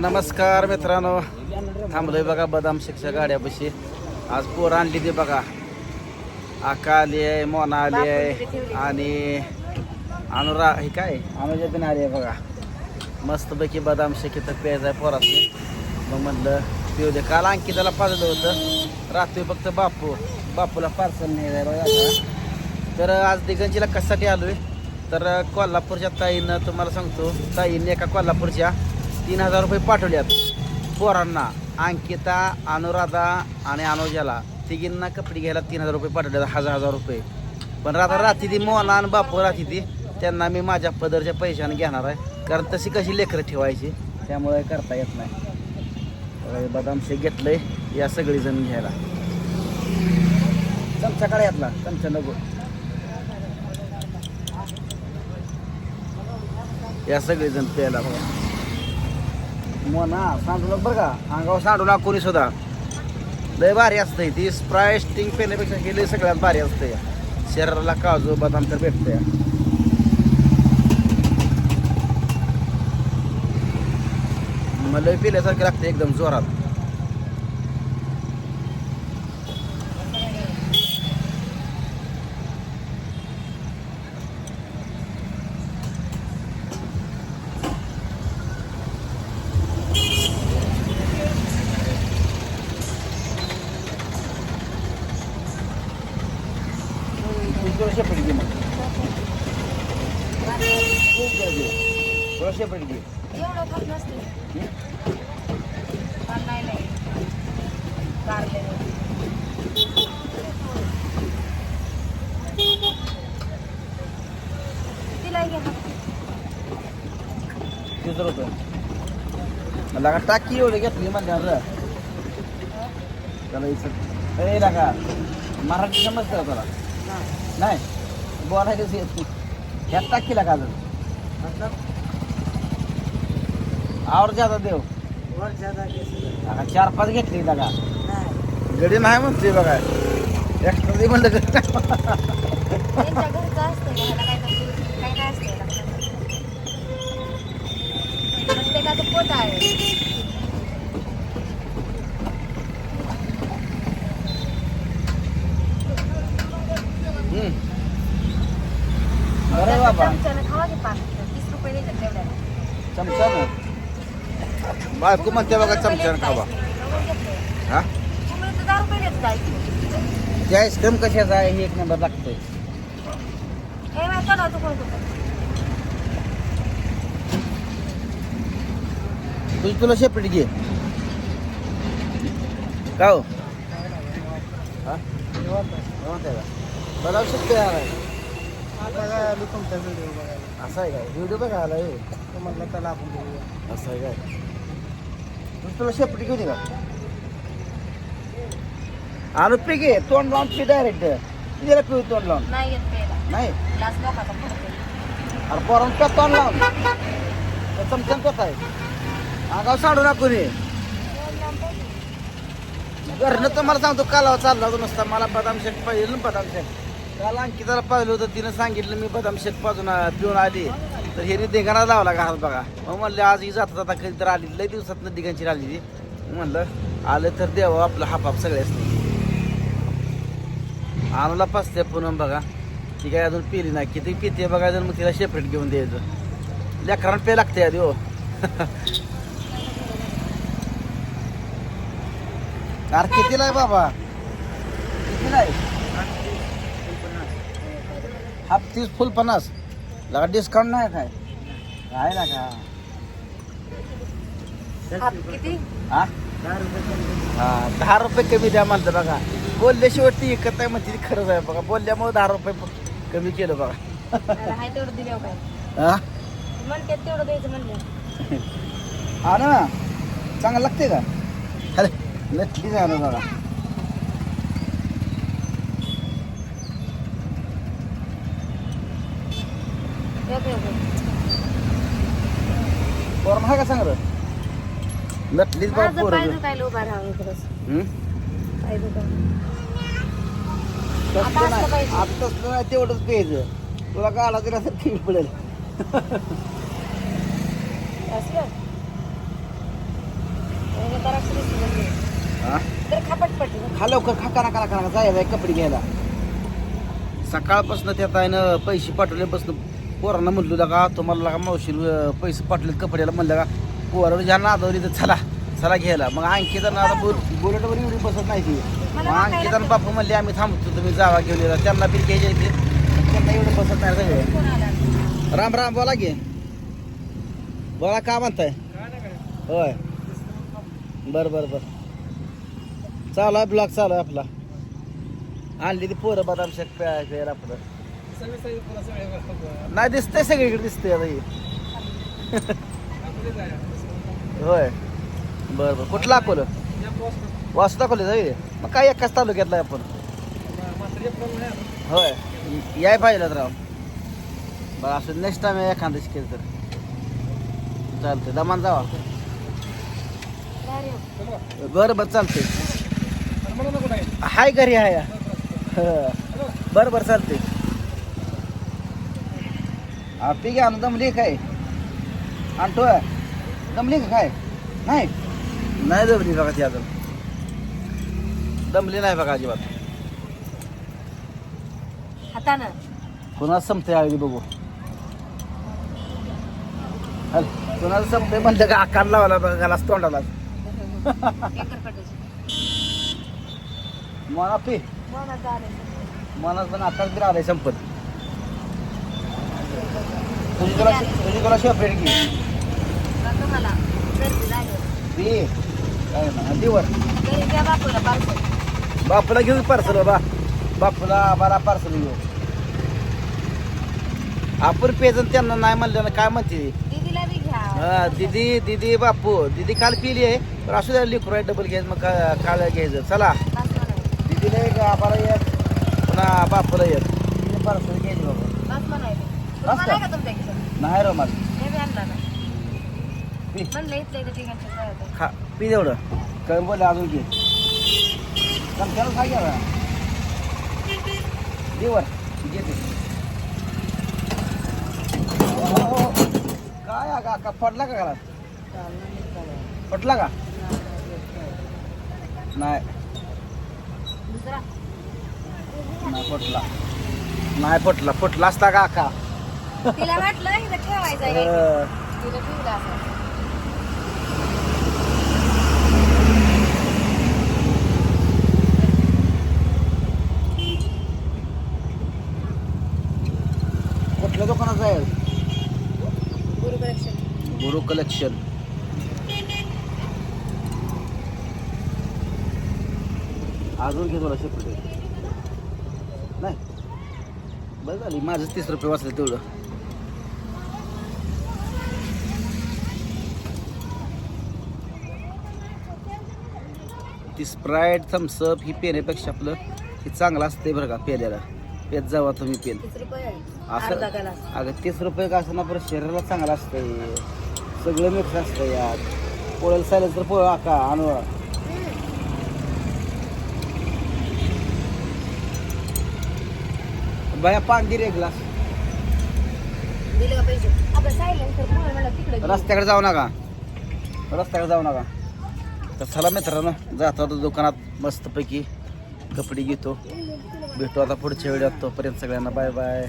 नमस्कार मित्रांनो. थांबलोय बघा बदाम शेकच्या गाड्यापाशी. आज पोर आणली ते बघा. आका आली आहे मोना आली आहे आणि अनुरा हे काय? अनुजा पण आली आहे बघा. मस्तपैकी बदाम शेक इथं प्यायचं आहे पोरातनी मग म्हणलं पिऊ दे. काल अंकिताला पाजलं होतं. रात्री फक्त बापू बापूला पार्सल नाही आहे बघा. तर आज दिगंजीला कशासाठी आलोय? तर कोल्हापूरच्या ताईनं तुम्हाला सांगतो. ताईंनी एका कोल्हापूरच्या तीन हजार रुपये पाठवल्यात. पोरांना अंकिता अनुराधा आणि अनुजाला तिघींना कपडे घ्यायला तीन हजार रुपये पाठवले हजार हजार रुपये. पण राधा राहती ती मोना आणि बापू राहती ती त्यांना मी माझ्या पदरच्या पैशाने घेणार आहे. कारण तशी कशी लेकरं ठेवायची त्यामुळे करता येत नाही. बदाम शेक घेतलंय या सगळी जण घ्यायला. चमचा काढ्यातला चमचा नको. या सगळेजण प्यायला बघा. मोना सांडू बरं का अंगावर सांडू नका कोणी सुद्धा. लय भारी असते ती. स्प्राय स्टिंग पेण्यापेक्षा गेली सगळ्यात भारी असते शरीराला काजू बदाम तर भेटते मला पिल्यासारखी लागते एकदम जोरात थोडं शेपट घे मग खूप घे थोडं शेपट घे एवढं खात नसते हं? पण नाही नाही कारले तिला घे ना. तीस रुपये मला का टाकी एवढी घेतली म्हणल्यावर त्याला इथं ए नका मराठी समजतं का तुला नाही बोलायचं येत नाही ह्यात टाकीला का अजून आवर जादा देव आता चार पाच घेतली लगा। गडी नाही म्हणते बघा एक्स्ट्रा दे म्हणलं का? त्यांच्या घरचं असतं का ह्याला काय तर काय काय असतं याला? प्रत्येकाचं पोट आहे हम्म. बरं आहे बाबा चमच्यानं खावा की पाच तीस रुपये देतात तेवढ्याला चमचा बायको म्हणते बघा चमच्यानं खावा. हा? तुम्ही ते आईस्क्रीम कशाचा आहे? हे एक नंबर लागतोय. हे तुझी तुला शेपटी घे. का हो? हा? निवांत आहे का? मला शकते असं आहे काय व्हिडिओ बघा आला हे. असं आहे काय? तुला शेपटी घेऊ दे का? आणू पी घे तोंड लावून पी डायरेक्ट तिला पिऊ तोंड लावून. नाही येत प्यायला नाही? ग्लास लोकांचा पडतो अरे पोरांना का तोंड लावून? त्या चमच्यान कसा आहे आगाव साडू ना कोणी घरनं तर मला सांगतो कालावा चालला होता नसता. मला बदाम शेक पाहिजे ना बदाम शेक. काल अंकिताला पाहिलं होतं तिनं सांगितलं मी बदाम शेक पाजून आ- पिऊन आली. तर हे देगाणा लावला घरात बघा. मग म्हणलं आज ही जाता जाता कधी तर आली. लई दिवसात दिगांची आली ती. म्हणलं आलं तर देवा आपलं हापाप सगळ्याच आणला पाचते पुन्हा बघा. ती काय अजून पिली नाही. किती पिते बघा अजून मग तिला शेपरेट घेऊन द्यायचं. लेकरांना पे लागते आधी हो. अरे कितीला आहे बाबा? कितीला आहे? हाफ तीस फुल पन्नास. लगा डिस्काउंट नाही काय? आहे ना का? आप किती? हा? हा दहा रुपये कमी द्या म्हणलं बघा. बोलल्याशिवाय ती एकत आहे म्हणते ती खरंच आहे बघा. बोलल्यामुळे दहा रुपये प- कमी केलं बघा. हाय तेवढं दिल्यावर काय हा? म्हणते तेवढं द्यायचं म्हणलं. हा ना? चांगलं लागते का? अरे नक्की झालं बघा. पोरं आहे का सांग नटलीच बघा माझं पाय पोरं दुखायला उभा राहावं खरंच हम्म? पाय दुखायला आता तसलं असलं नाही. पाहिजे. आता तसलं नाही तेवढंच प्यायचं. तुला गाडा दिला तर ठीक पडेल. असं जरा दिसली म्हणजे. हा? तर खा लवकर खा करा करा करा. जायला कपडे घ्यायला. सकाळपासून त्यात आहे ना पैसे पाठवल्यापासून पोरांना म्हणलो का तुम्हाला लगा मावशी पैसे पाठवले कपड्याला म्हणलं का पोरावर ज्या नादावली तर चला चला घ्यायला. मग अंकिता नादा बोल बुलेटवर एवढी बसत नाही ती. मग अंकिता आणि बापू म्हणले आम्ही थांबतो तुम्ही जावा घेऊन त्यांना बिल घ्यायचे त्यांना एवढं बसत नाही सगळे. राम राम बोला की. बोला का म्हणताय? होय. बर बर बर. चालू आहे ब्लॉग चालू आहे आपला. आणली ती पोरं बदाम शेक प्या प्यायला आपलं. नाही दिसतंय सगळीकडे दिसतंय आता हे. होय. बर बर. कुठलं अकोलं? वासू दाखवले जाईल मग काय एकाच तालुक्यातला आहे आपण? होय. याय पाहिलं राव. बरं असं नेक्स्ट टाइम एखादं शिकेल तर. चालतंय. दमान जावा. बरं बरं चालतंय. हाय घरी हाय. हं. बरं बरं चालतंय. हा पी घ्या ना दमली काय? आणतो दमली का काय? नाही? नाही दमली बघा ती अजून. दमली नाही बघा अजिबात. हातानं कुणाला संपते आळी बघू. हल कुणाला संपते म्हणलं का आकार लावायला बघा घालाच तोंडाला. मना पी. मनात पण आकार बी आलाय संपत. तुझी तुला तुझी तुला शेपरेट घे तुम्हाला गर्दी लागेल पी काय ना दिवर बापूला पार्सल बापूला घेऊन पार्सल बाबा बापूला आम्हाला पार्सल घेऊ आपण पेजन त्यांना नाही म्हणलं काय म्हणते? दीदीला बी घ्या. हा दीदी दीदी बापू. दीदी काल पिली आहे पण असू द्या लिकरू आहे डबल घ्यायचं मग का- काळ घ्यायचं. चला. म्हणायचं दीदीला एक आम्हाला एक पुन्हा बापूला एक. तिने पार्सल घ्यायची तुम्हाला का? तुमच्या खिशात नाही रो मला. हे बी आणला ना पी. म्हणलं इथलं इथं ठिकाणचं काय होतं? खा. पी तेवढं. काय बोल अजून घे. चमच्याला खा घ्या देवर घेते हो, हो, हो. काय अगं का पडला का घरात? पटला का? नाही. दुसरा? नाही पटला. नाही पटला. पटला असता का का तिला वाटलं इथं ठेवायचं आहे. तिला ठेवलं असं. कुठल्या दुकानात जाईल गुरु कलेक्शन. गुरु कलेक्शन. अजून घे तुला शेपटे. नाही. बरं झाली. माझं तीस रुपये वाचले तेवढं. ती स्प्राईट थम्सअप ही पेण्यापेक्षा आपलं हे चांगलं असते बरं का पेल्याला. पेत जावा तुम्ही पेल. असं? ग्लास अगं तीस रुपये का असं परत शरीराला चांगलं असतंय. सगळं मिक्स असतं यात पोळ्याला चालेल तर पोळ आका आणू बाया ग्लास दिले का पैसे? आपलं सायलेन्सर पुढे म्हणलं तिकडे गेलं. रस्त्याकडे जाऊ नका. रस्त्याकडे जाऊ नका. तर चला मित्रांनो जातो आता दुकानात मस्तपैकी कपडे घेतो. भेटू आता पुढच्या वेळात तोपर्यंत सगळ्यांना बाय बाय.